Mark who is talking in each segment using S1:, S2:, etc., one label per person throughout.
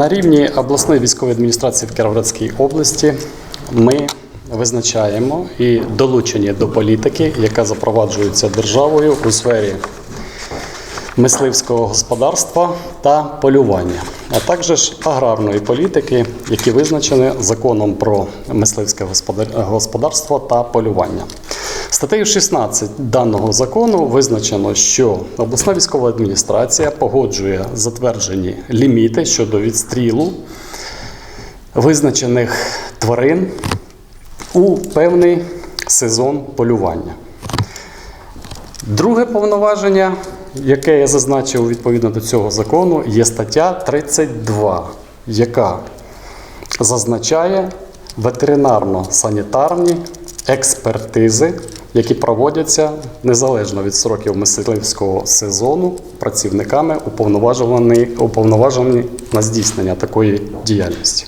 S1: На рівні обласної військової адміністрації в Кіровоградській області ми визначаємо і долучені до політики, яка запроваджується державою у сфері мисливського господарства та полювання, а також аграрної політики, які визначені законом про мисливське господарство та полювання. Статтею 16 даного закону визначено, що обласна військова адміністрація погоджує затверджені ліміти щодо відстрілу визначених тварин у певний сезон полювання. Друге повноваження, яке я зазначив відповідно до цього закону, є стаття 32, яка зазначає ветеринарно-санітарні експертизи, які проводяться незалежно від сроків мисливського сезону працівниками уповноважені, уповноважені на здійснення такої діяльності.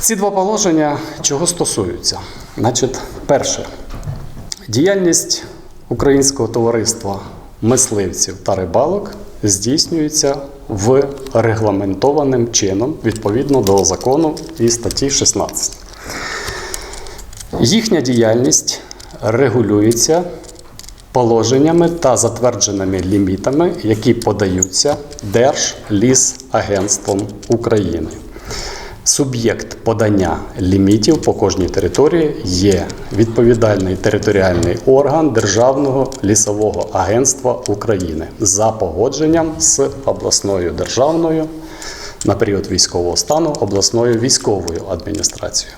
S1: Ці два положення чого стосуються? Значить, перше, діяльність Українського товариства мисливців та рибалок здійснюється в регламентованим чином відповідно до закону і статті 16. Їхня діяльність регулюється положеннями та затвердженими лімітами, які подаються Держлісагентством України. Суб'єкт подання лімітів по кожній території є відповідальний територіальний орган Державного лісового агентства України за погодженням з обласною державною на період військового стану обласною військовою адміністрацією.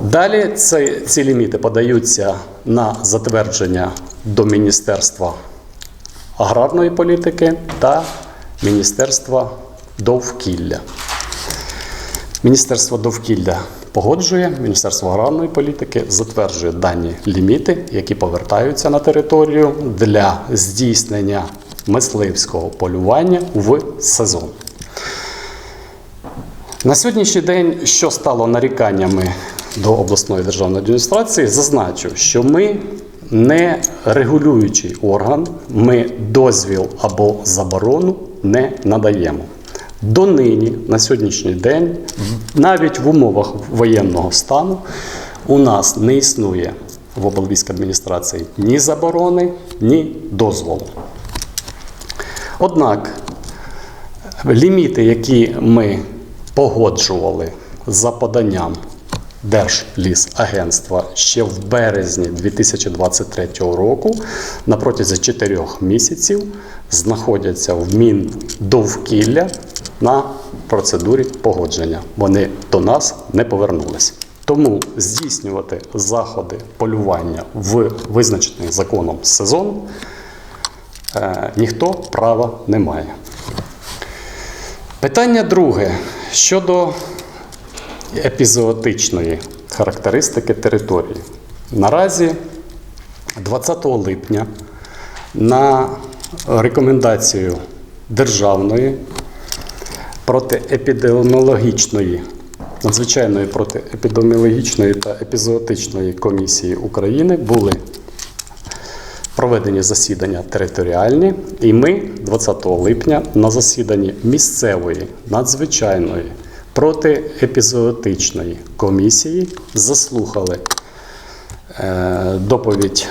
S1: Далі ці, ці ліміти подаються на затвердження до Міністерства аграрної політики та Міністерства довкілля. Міністерство довкілля погоджує, Міністерство аграрної політики затверджує дані ліміти, які повертаються на територію для здійснення мисливського полювання в сезон. На сьогоднішній день, що стало наріканнями до обласної державної адміністрації, зазначу, що ми не регулюючий орган, ми дозвіл або заборону не надаємо. Донині, на сьогоднішній день, навіть в умовах воєнного стану, у нас не існує в облвійській адміністрації ні заборони, ні дозволу. Однак ліміти, які ми погоджували за поданням Держлісагентства ще в березні 2023 року на протязі 4 місяців знаходяться в Міндовкілля на процедурі погодження. Вони до нас не повернулись. Тому здійснювати заходи полювання в визначений законом сезон е, ніхто права не має. Питання друге щодо епізоотичної характеристики території. Наразі 20 липня на рекомендацію Державної протиепідеміологічної, надзвичайної протиепідеміологічної та епізоотичної комісії України були проведені засідання територіальні, і ми 20 липня на засіданні місцевої надзвичайної протиепізоотичної комісії заслухали е, доповідь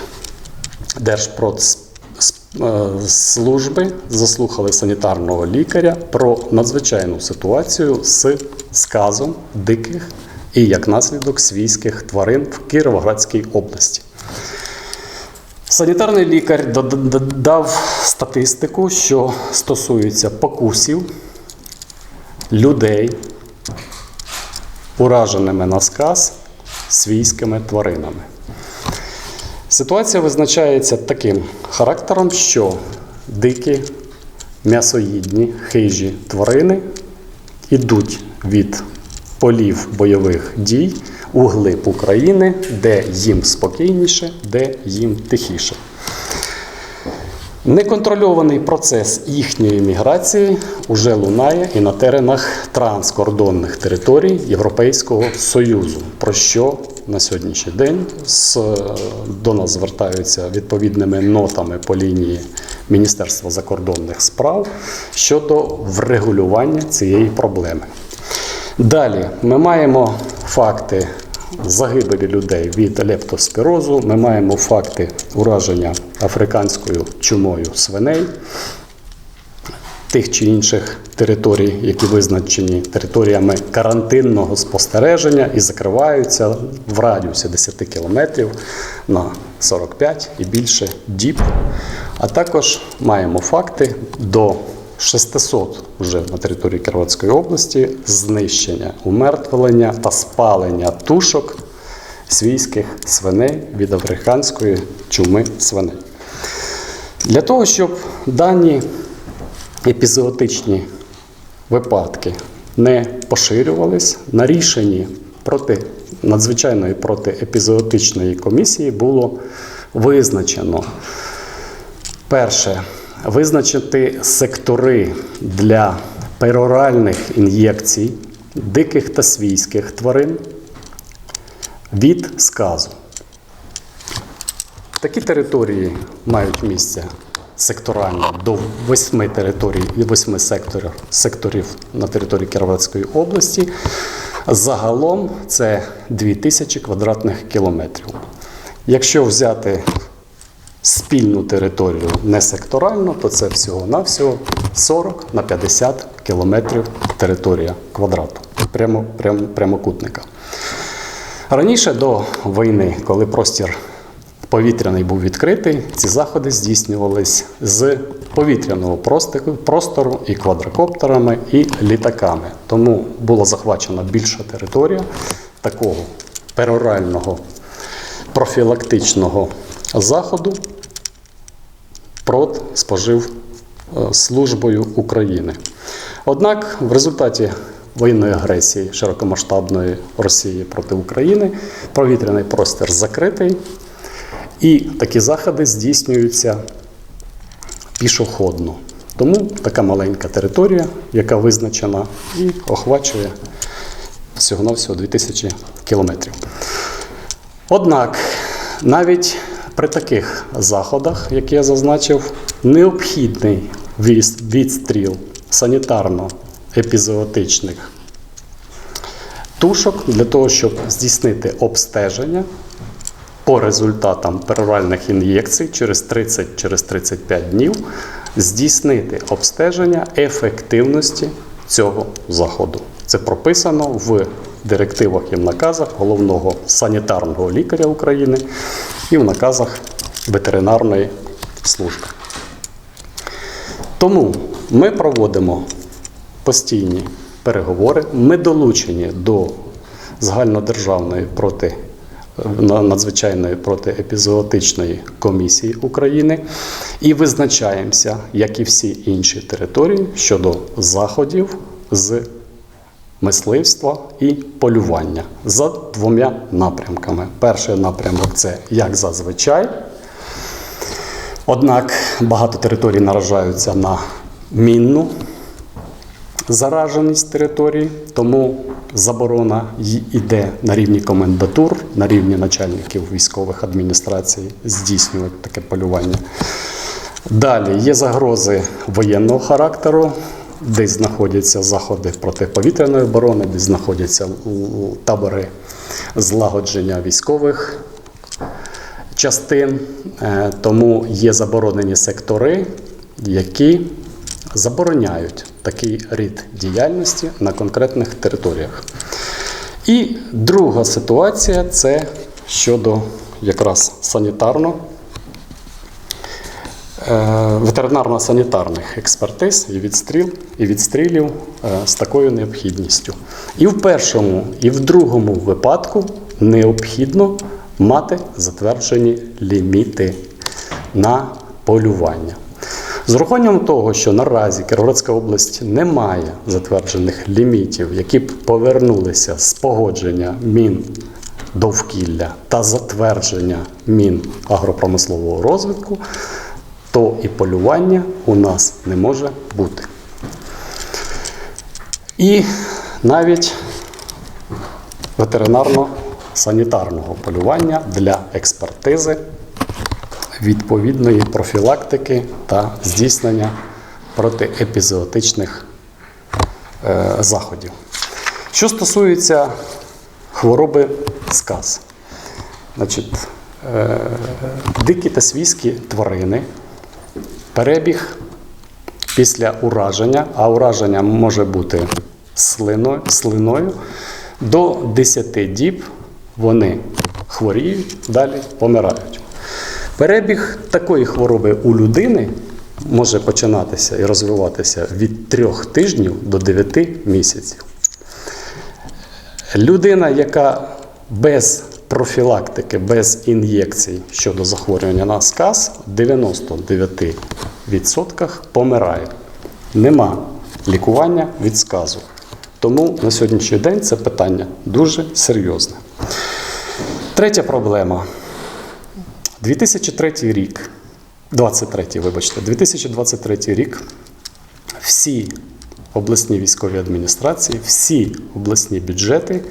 S1: Держпродслужби, заслухали санітарного лікаря про надзвичайну ситуацію з сказом диких і як наслідок свійських тварин в Кіровоградській області. Санітарний лікар дав статистику, що стосується покусів людей, ураженими на сказ свійськими тваринами. Ситуація визначається таким характером, що дикі, м'ясоїдні, хижі тварини йдуть від полів бойових дій у глиб України, де їм спокійніше, де їм тихіше. Неконтрольований процес їхньої міграції уже лунає і на теренах транскордонних територій Європейського Союзу, про що на сьогоднішній день до нас звертаються відповідними нотами по лінії Міністерства закордонних справ щодо врегулювання цієї проблеми. Далі ми маємо факти загибелі людей від лептоспірозу, ми маємо факти ураження африканською чумою свиней тих чи інших територій, які визначені територіями карантинного спостереження і закриваються в радіусі 10 кілометрів на 45 і більше діб. А також маємо факти до 600 вже на території Кіровоградської області знищення, умертвлення та спалення тушок свійських свиней від африканської чуми свиней. Для того, щоб дані епізоотичні випадки не поширювались, на рішенні проти надзвичайної протиепізоотичної комісії було визначено перше визначити сектори для пероральних ін'єкцій диких та свійських тварин від сказу. Такі території мають місце секторально до восьми територій, восьми секторів, секторів на території Кіровоградської області. Загалом це 2000 квадратних кілометрів. Якщо взяти спільну територію не секторально, то це всього-навсього 40 на 50 кілометрів територія квадрату, прямо, прямо, прямокутника. Раніше до війни, коли простір повітряний був відкритий, ці заходи здійснювались з повітряного простору- і квадрокоптерами, і літаками. Тому була захвачена більша територія такого перорального профілактичного заходу прот спожив е, службою України. Однак в результаті воєнної агресії широкомасштабної Росії проти України повітряний простір закритий, і такі заходи здійснюються пішохідно. Тому така маленька територія, яка визначена і охвачує всього-навсього 2000 кілометрів. Однак навіть при таких заходах, які я зазначив, необхідний відстріл санітарно-епізоотичних тушок для того, щоб здійснити обстеження по результатам пероральних ін'єкцій через 30 через 35 днів здійснити обстеження ефективності цього заходу. Це прописано в директивах і в наказах головного санітарного лікаря України і в наказах ветеринарної служби. Тому ми проводимо постійні переговори. Ми долучені до загальнодержавної проти надзвичайної протиепізоотичної комісії України і визначаємося, як і всі інші території, щодо заходів з мисливства і полювання за двома напрямками. Перший напрямок це як зазвичай. Однак багато територій наражаються на мінну зараженість території, тому заборона йде на рівні комендатур, на рівні начальників військових адміністрацій здійснювати таке полювання. Далі є загрози воєнного характеру, десь знаходяться заходи протиповітряної оборони, десь знаходяться табори злагодження військових частин, Е, тому є заборонені сектори, які забороняють такий рід діяльності на конкретних територіях. І друга ситуація це щодо якраз санітарно. Е, Ветеринарно-санітарних експертиз і відстріл і відстрілів е, з такою необхідністю. І в першому, і в другому випадку необхідно мати затверджені ліміти на полювання. З урахуванням того, що наразі Кіровоградська область не має затверджених лімітів, які б повернулися з погодження мін довкілля та затвердження мін агропромислового розвитку, то і полювання у нас не може бути. І навіть ветеринарно-санітарного полювання для експертизи відповідної профілактики та здійснення протиепізоотичних е, заходів. Що стосується хвороби сказ, значить, е, дикі та свійські тварини, перебіг після ураження, а ураження може бути слиною, слиною, до 10 діб вони хворіють, далі помирають. Перебіг такої хвороби у людини може починатися і розвиватися від 3 тижнів до 9 місяців. Людина, яка без профілактики, без ін'єкцій щодо захворювання на сказ, в 99% помирає. Нема лікування від сказу. Тому на сьогоднішній день це питання дуже серйозне. Третя проблема. 2003 рік, 23, вибачте, 2023 рік всі обласні військові адміністрації, всі обласні бюджети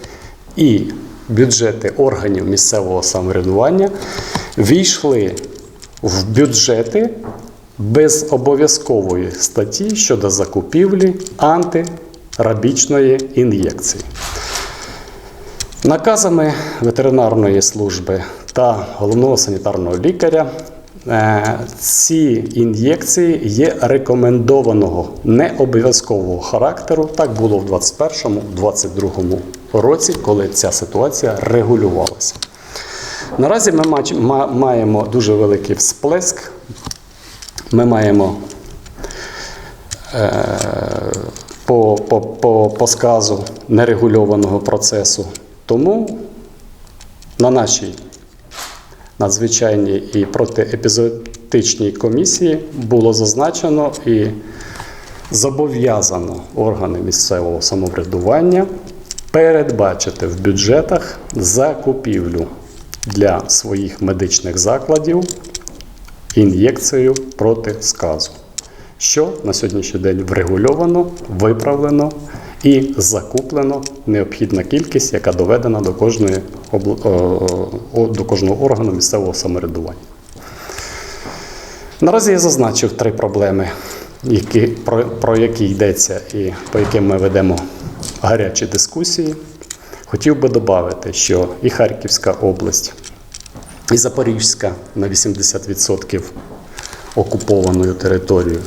S1: і бюджети органів місцевого самоврядування війшли в бюджети без обов'язкової статті щодо закупівлі антирабічної ін'єкції. Наказами ветеринарної служби та головного санітарного лікаря е, ці ін'єкції є рекомендованого необов'язкового характеру. Так було в 2021-2022 році, коли ця ситуація регулювалася. Наразі ми маємо дуже великий всплеск. Ми маємо по, по, по, по сказу нерегульованого процесу. Тому на нашій надзвичайній і протиепізотичній комісії було зазначено і зобов'язано органи місцевого самоврядування передбачити в бюджетах закупівлю для своїх медичних закладів ін'єкцію проти сказу, що на сьогоднішній день врегульовано, виправлено і закуплено необхідна кількість, яка доведена до, кожної, о- до кожного органу місцевого самоврядування. Наразі я зазначив три проблеми, які, про, про які йдеться і по яким ми ведемо гарячі дискусії. Хотів би додати, що і Харківська область, і Запорізька на 80% окупованою територією.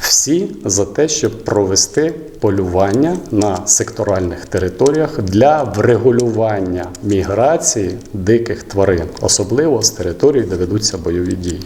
S1: Всі за те, щоб провести полювання на секторальних територіях для врегулювання міграції диких тварин, особливо з територій, де ведуться бойові дії.